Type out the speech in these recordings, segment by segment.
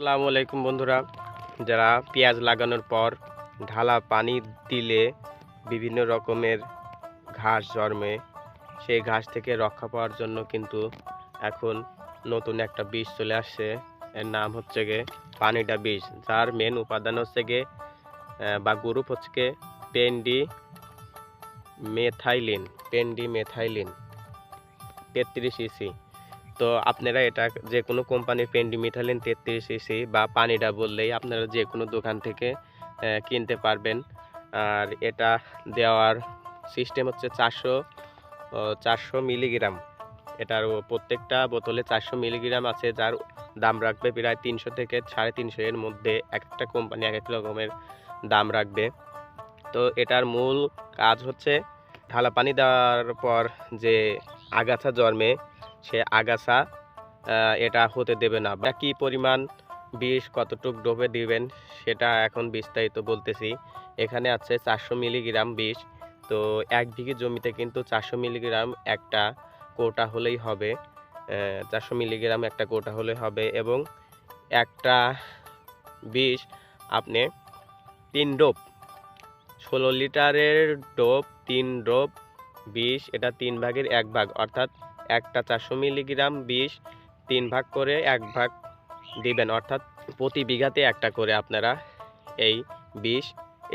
আসসালামু আলাইকুম বন্ধুরা। যারা পেঁয়াজ লাগানোর পর ঢালা পানি দিলে বিভিন্ন রকমের ঘাস জন্মে, সেই ঘাস থেকে রক্ষা পাওয়ার জন্য কিন্তু এখন নতুন একটা বীজ চলে আসছে। এর নাম হচ্ছে গে পানিটা বীজ, যার মেন উপাদান হচ্ছে গে বা গ্রুপ হচ্ছে গে পেন্ডি মেথাইলিন পেন্ডি মেথাইলিন তেত্রিশ ইসি। তো আপনারা এটা যে কোনো কোম্পানির পেন্ডি মিথালিন তেত্রিশ ইসি বা পানিটা বললেই আপনারা যে কোনো দোকান থেকে কিনতে পারবেন। আর এটা দেওয়ার সিস্টেম হচ্ছে চারশো চারশো মিলিগ্রাম এটার প্রত্যেকটা বোতলে চারশো মিলিগ্রাম আছে, যার দাম রাখবে প্রায় তিনশো থেকে সাড়ে তিনশো এর মধ্যে এক একটা কোম্পানি এক এক রকমের দাম রাখবে। তো এটার মূল কাজ হচ্ছে, ঢালা পানি দেওয়ার পর যে আগাছা জন্মে সে আগাছা এটা হতে দেবে না। বা কী পরিমাণ বিষ কতটুক ডোবে দিবেন সেটা এখন বিস্তারিত বলতেছি। এখানে আছে চারশো মিলিগ্রাম বিষ। তো এক বিঘে জমিতে কিন্তু চারশো মিলিগ্রাম একটা কোটা হলেই হবে চারশো মিলিগ্রাম একটা কোটা হলে হবে এবং একটা বিষ আপনি তিন ডোপ, ষোলো লিটারের ডোপ, তিন ডোপ বিষ, এটা তিন ভাগের এক ভাগ। অর্থাৎ একটা চারশো মিলিগ্রাম বিষ তিন ভাগ করে এক ভাগ দিবেন। অর্থাৎ প্রতি বিঘাতে একটা করে আপনারা এই বিষ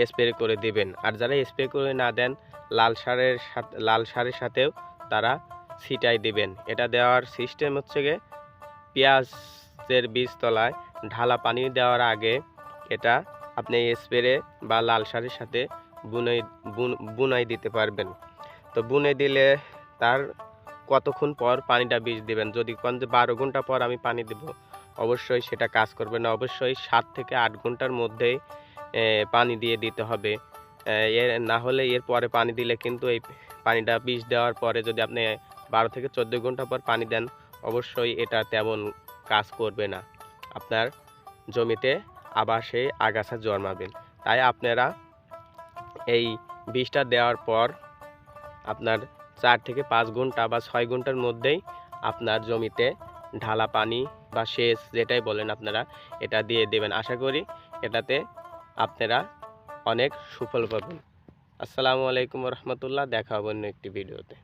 স্প্রে করে দিবেন। আর যারা স্প্রে করে না দেন, লাল সারের সাথে, লাল সারের সাথেও তারা ছিটাই দিবেন। এটা দেওয়ার সিস্টেম হচ্ছে গিয়ে পেঁয়াজের বীজতলায় ঢালা পানি দেওয়ার আগে এটা আপনি স্প্রে বা লাল সারের সাথে বুনাই, বুন- বুনাই দিতে পারবেন। তো বুনে দিলে তার কতক্ষণ পর পানিটা বীজ দেবেন? যদি কোন যে বারো ঘণ্টা পর আমি পানি দেব, অবশ্যই সেটা কাজ করবে না। অবশ্যই সাত থেকে আট ঘণ্টার মধ্যেই পানি দিয়ে দিতে হবে। এর, না হলে এর পরে পানি দিলে কিন্তু এই পানিটা বীজ দেওয়ার পরে যদি আপনি বারো থেকে চোদ্দ ঘণ্টা পর পানি দেন, অবশ্যই এটা তেমন কাজ করবে না। আপনার জমিতে আবার সেই আগাছা জন্মাবেন তাই আপনারা এই বীজটা দেওয়ার পর আপনার চার থেকে পাঁচ ঘণ্টা বা ছয় ঘণ্টার মধ্যেই আপনার জমিতে ঢালা পানি বা সেচ যেটাই বলেন আপনারা, এটা দিয়ে দেবেন। আশা করি এটাতে আপনারা অনেক সুফল পাবেন। আসসালামু আলাইকুম রহমতুল্লাহ। দেখা হবে অন্য একটি ভিডিওতে।